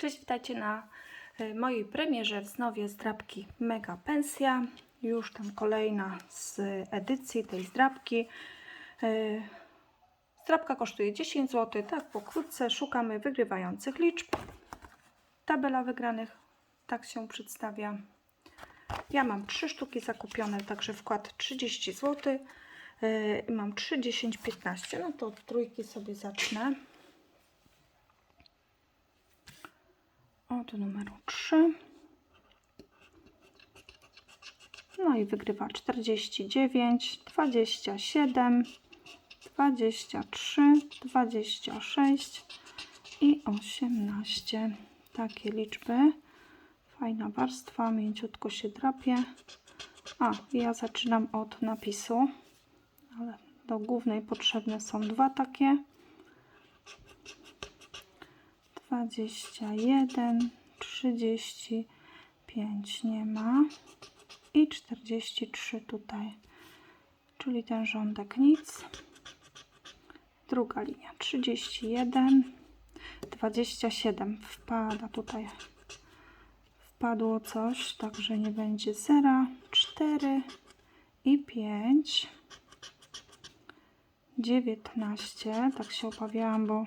Cześć, witajcie na y, mojej premierze w Znowie zdrabki Mega Pensja. Już tam kolejna z edycji tej zdrabki. Y, Zdrabka kosztuje 10 zł. Tak, pokrótce szukamy wygrywających liczb. Tabela wygranych tak się przedstawia. Ja mam 3 sztuki zakupione, także wkład 30 zł. Y, Mam 3, 10, 15. No to od trójki sobie zacznę. Od numeru 3. No i wygrywa 49, 27, 23, 26 i 18. Takie liczby. Fajna warstwa, mięciutko się drapie. A, ja zaczynam od napisu, ale do głównej potrzebne są dwa takie. 21, 35 nie ma i 43 tutaj, czyli ten rządek nic. Druga linia 31, 27 wpada tutaj, wpadło coś, także nie będzie 0, 4 i 5. 19, tak się obawiałam, bo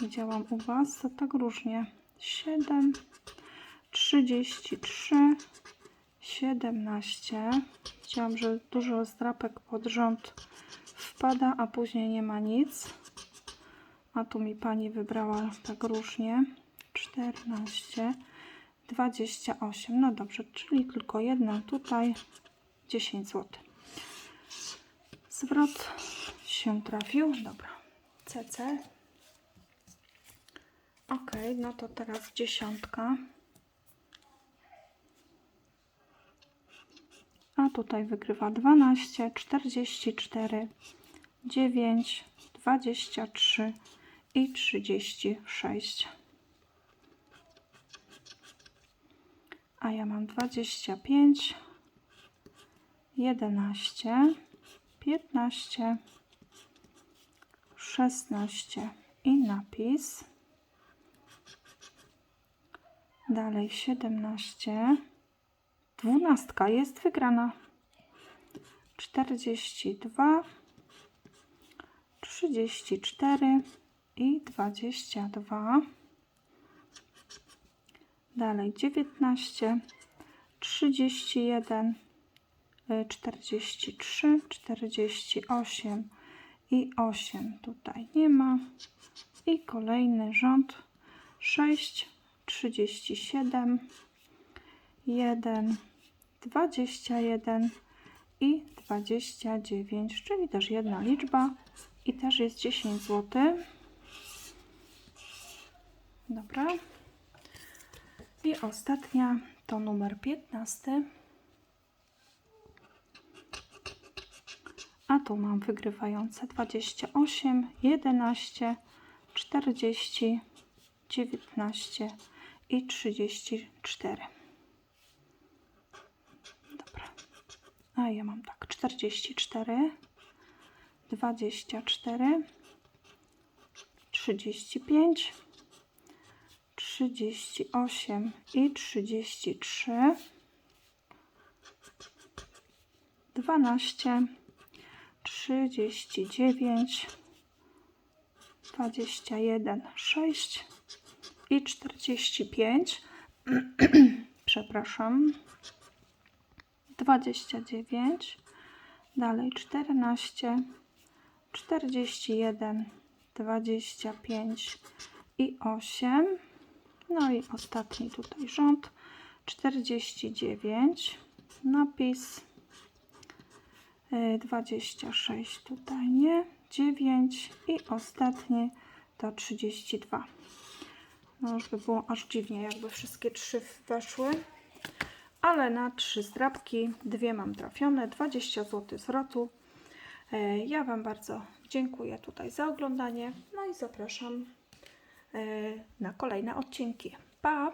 widziałam u Was, to tak różnie. 7, 33, 17. Widziałam, że dużo zdrapek pod rząd wpada, a później nie ma nic. A tu mi Pani wybrała tak różnie. 14, 28. No dobrze, czyli tylko jedna tutaj. 10 zł. Zwrot się trafił. Dobra. CC. Ok, no to teraz dziesiątka. A tutaj wygrywa 12, 44, 9, 23 i 36. A ja mam 25, 11, 15, 16 i napis. Dalej 17. Dwunastka jest wygrana. 42, 34 i 22. Dalej 19, 31, y, 43, 48 i 8 tutaj nie ma. I kolejny rząd 6, 37, 1, 21 i 29, czyli też jedna liczba i też jest 10 zł. Dobra. I ostatnia to numer 15. A tu mam wygrywające 28, 11, 40, 19 i 34. Dobra. A ja mam tak 44, 24, 35, 38 i 33, 12, 39, 21, 6 i 45. Przepraszam. 29. Dalej 14, 41, 25 i 8. No i ostatni tutaj rząd 49. Napis y, 26 tutaj nie, 9 i ostatni to 32. No już by było aż dziwnie, jakby wszystkie trzy weszły. Ale na trzy zdrabki, dwie mam trafione, 20 zł zwrotu. E, Ja Wam bardzo dziękuję tutaj za oglądanie. No i zapraszam e, na kolejne odcinki. Pa!